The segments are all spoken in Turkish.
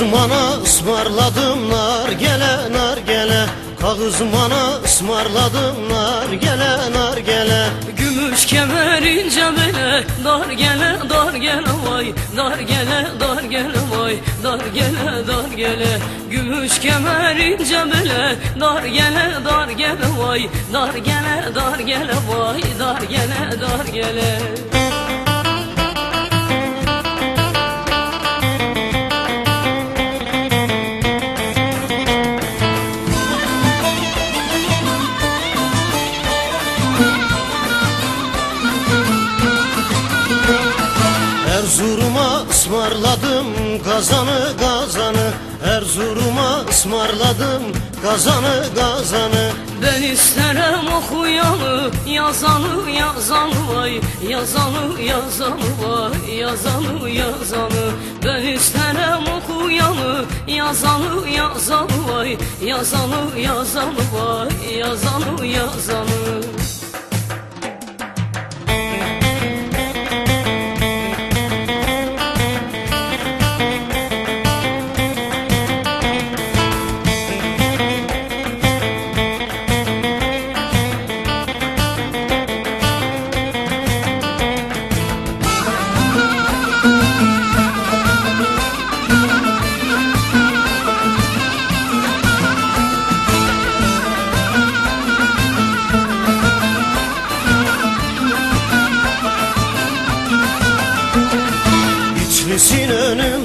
Kağızmana ısmarladım nar gele nar gele Kağızmana ısmarladım nar gele nar gele Gümüş kemerince bele Dar gele dar gele vay. Dar gele dar gele vay Dar gele dar gele Gümüş kemerince bele Dar gele dar gele vay. Dar gele dar gele vay Dar gele dar gele kazanı kazanı Erzurum'a ısmarladım. Kazanı kazanı. Ben isterim okuyanı, yazanı, yazanı vay. Yazanı, yazanı vay, yazanı, yazanı. Ben isterim okuyanı, yazanı, yazanı vay. Yazanı, yazanı vay, yazanı, yazanı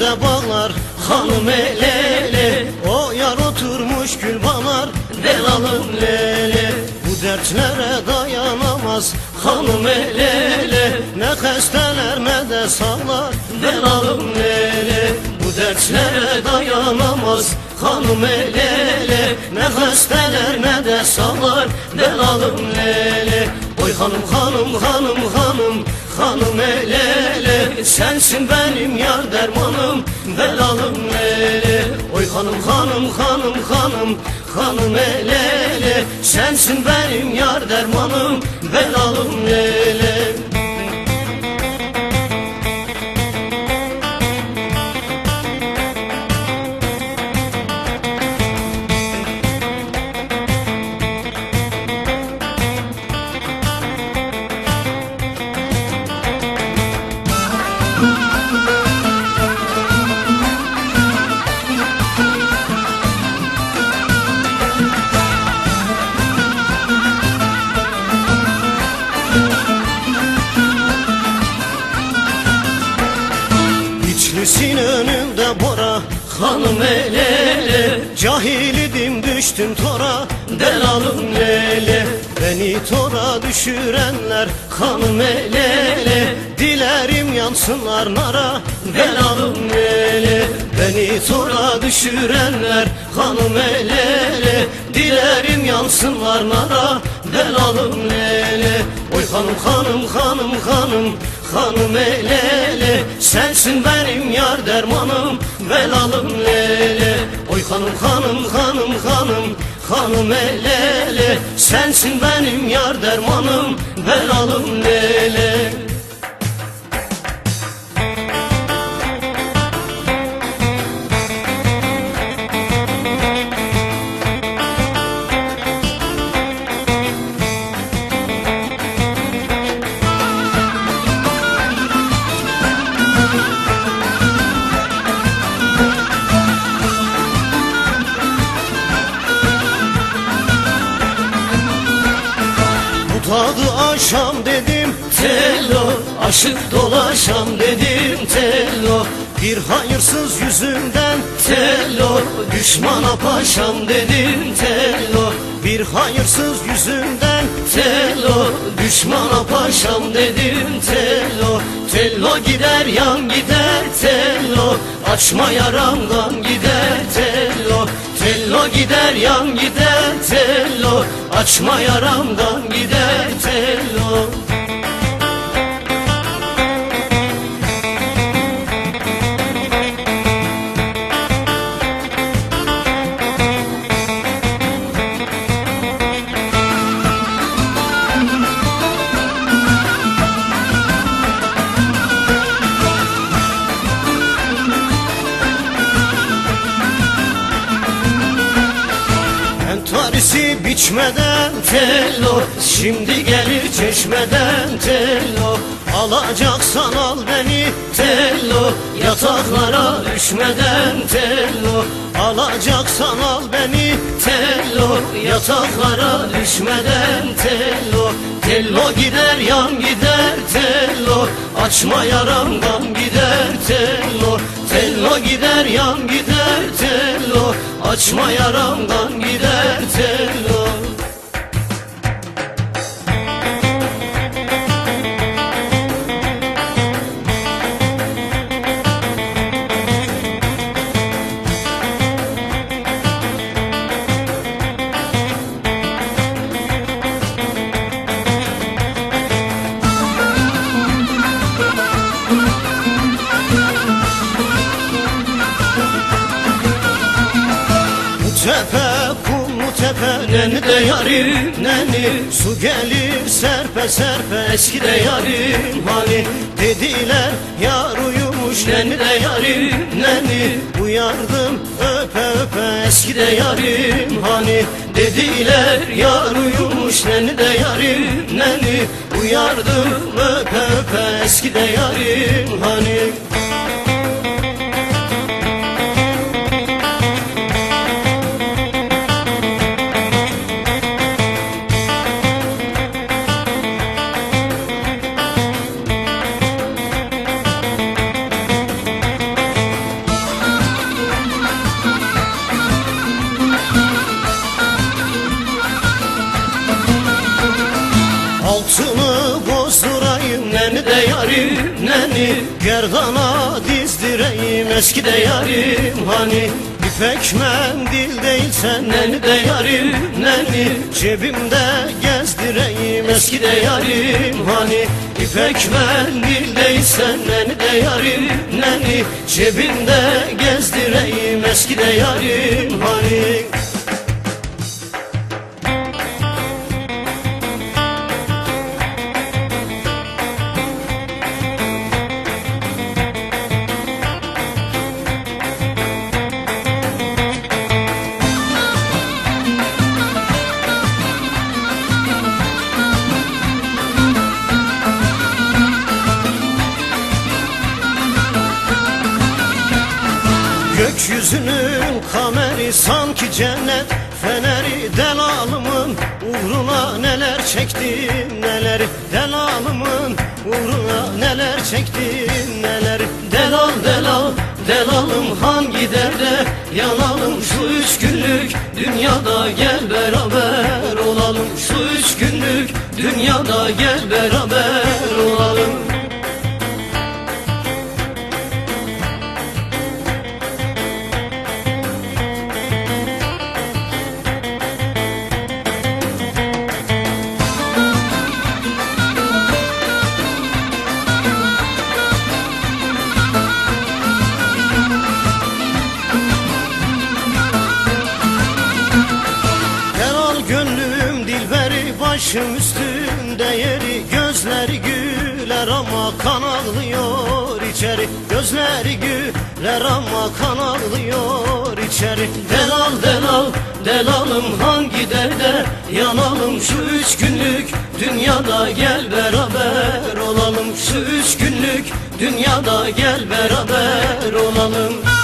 önünde bağlar hanım elele O yar oturmuş gül bağlar delalım lele Bu dertlere dayanamaz hanım elele Ne hesteler ne de sağlar delalım lele Bu dertlere dayanamaz hanım elele Ne hesteler ne de sağlar delalım lele Oy hanım hanım hanım hanım hanım elele Sensin benim yar dermanım belalım lele Oy hanım hanım hanım hanım hanım elele Sensin benim yar dermanım belalım lele hanım elele Cahil idim düştüm tora. Delalım lele Beni tora düşürenler. Hanım elele Dilerim yansınlar nara. Delalım lele Beni tora düşürenler. Hanım elele Dilerim yansınlar nara. Delalım lele Oy hanım hanım hanım hanım hanım elele Sensin benim yar dermanım belalım lele Oy hanım hanım hanım hanım hanım elele Sensin benim yar dermanım belalım lele tadı aşam dedim Tello Aşık dolaşam dedim Tello. Bir hayırsız yüzünden Tello Düşmana paşam dedim Tello. Bir hayırsız yüzünden Tello Düşmana paşam dedim Tello. Tello gider yan gider Tello. Açma yaramdan gider Tello Tello gider yan gider Tello. Açma yaramdan gider Tello Gerisi biçmeden tello Şimdi gelir çeşmeden tello Alacaksan al beni tello. Yataklara düşmeden tello. Alacaksan al beni tello. Yataklara düşmeden tello. Tello gider yan gider tello. Açma yaram gam gider tello. Tello gider yan gider tello. Açma yaram gam gider tello tepe kumlu tepe neni de yarim. Neni? Su gelir serpe serpe eski de yarim. Hani Dediler yar uyumuş neni de yarim. Neni? Uyardım öpe öpe eski de yarim. Hani Dediler yar uyumuş neni de yarim. Neni? Uyardım öpe öpe eski de yarim. Hani Gerdana dizdireyim eski de yarim. Hani İpek mendil değilsen neni de yarim neni? Cebimde gezdireyim eski de yarim. Hani İpek mendil değilsen neni de yarim neni? Cebimde gezdireyim eski de yarim. Hani Gökyüzünün kameri sanki cennet Feneri delalımın uğruna neler çektim neler Delalımın uğruna neler çektim neler Delal delal delalım hangi derde? Yanalım Şu üç günlük dünyada gel beraber olalım. Şu üç günlük dünyada gel beraber olalım güler ama kan ağlıyor içeri. Gözleri güler ama kan ağlıyor içeri. Delal delal delalım hangi derde? Yanalım Şu üç günlük dünyada gel beraber olalım. Şu üç günlük dünyada gel beraber olalım